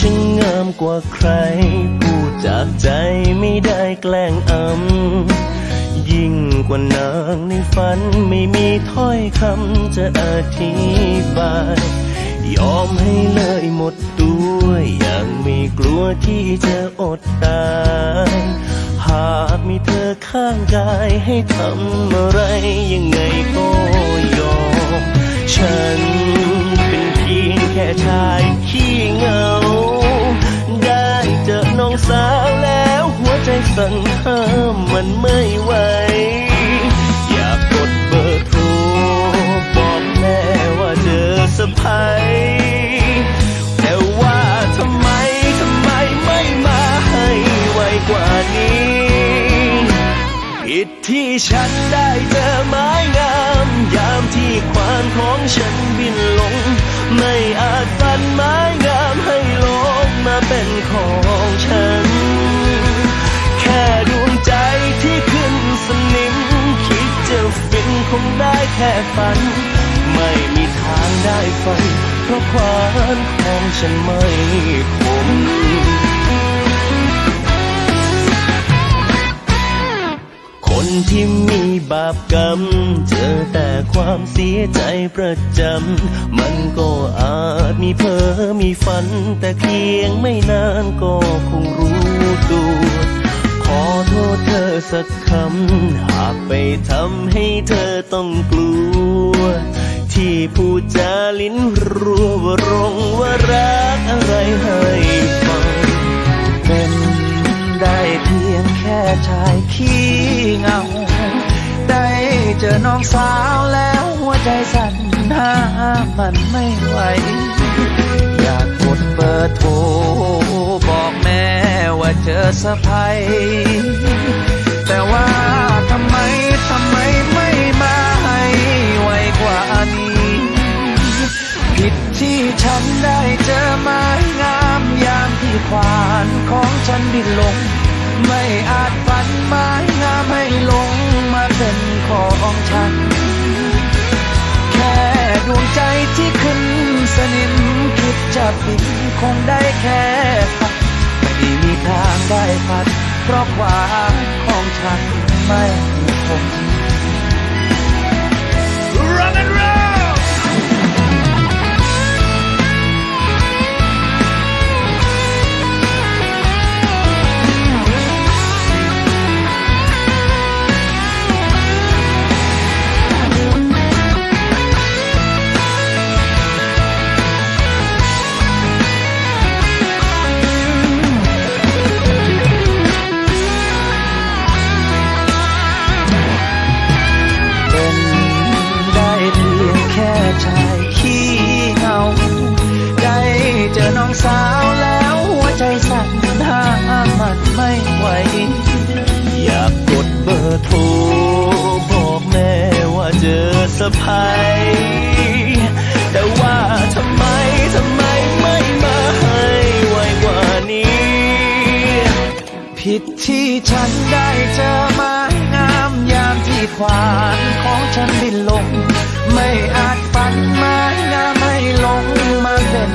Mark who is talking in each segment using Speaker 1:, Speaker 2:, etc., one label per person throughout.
Speaker 1: ฉันงามกว่าใคร พูดจากใจไม่ได้แกล้งอำ กว่านางในฝันไม่มีถ้อยคำจะอธิบาย ยอมให้เลยหมดตัวอย่างไม่กลัวที่จะอดตายหากมีเธอข้างกายให้ทำอะไรยังไงก็ยอม ฉันเป็นเพียงแค่ชายขี้เหงา ได้เจอน้องสาวแล้วหัวใจสั่นห้ามมันไม่ไหว ผิดที่ฉันได้เจอไม้งามยามที่ควานของฉันบินลง ไม่อาจฝันไม้งามให้ลงมาเป็นของฉัน แค่ดวงใจที่ขึ้นสนิม คิดจะฟินคงได้แค่ฝัน ไม่มีทางได้ฝัน เพราะควานของฉันไม่คม บาปกรรม เจอแต่ความเสียใจประจำ มันก็อาจมีเพ้อมีฝัน แต่เพียงไม่นานก็คงรู้ตัวขอโทษเธอสักคำ หากไปทำให้เธอต้องกลัว ที่พูดจาลิ้นรัวว่ารงว่ารักอะไรให้
Speaker 2: อน้องสาวแล้วหัวใจสั่นห้ามมันไม่ไหว อยากกดเบอร์โทรบอกแม่ว่าเจอสะพายแต่ว่าทำไมทำไมไม่มาให้ไวกว่านี้ ผิดที่ฉันได้เจอไม้งามยามที่ควานของฉันบินลง ไม่อาจฝันไม้งามให้ลง ของฉัน แค่ดวงใจที่ขึ้นสนิมคิดจะปิดคงได้แค่ฝันไม่มีทางได้พัด เพราะความของฉันไม่คง สาวแล้วหัวใจสั่นห้ามมันไม่ไหว
Speaker 1: อยากกดเบอร์โทรบอกแม่ว่าเจอสะพายแต่ว่าทำไมทำไมไม่มาให้ไวกว่านี้
Speaker 2: ผิดที่ฉันได้เจอไม้งามยามที่ควานของฉันบินลง ไม่อาจฝันไม้งามให้ลงมาเป็น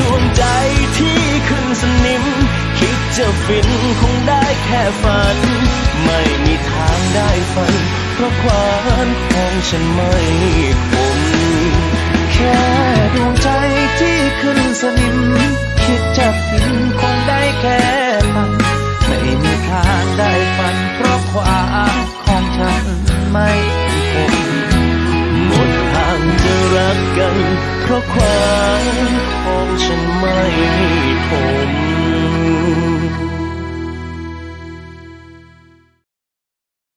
Speaker 1: ดวงใจที่ขึ้นสนิม คิดจะฟินคงได้แค่ฝัน ไม่มีทางได้ฝัน เพราะความของฉันไม่ ควา
Speaker 2: มของฉันไม่มีผม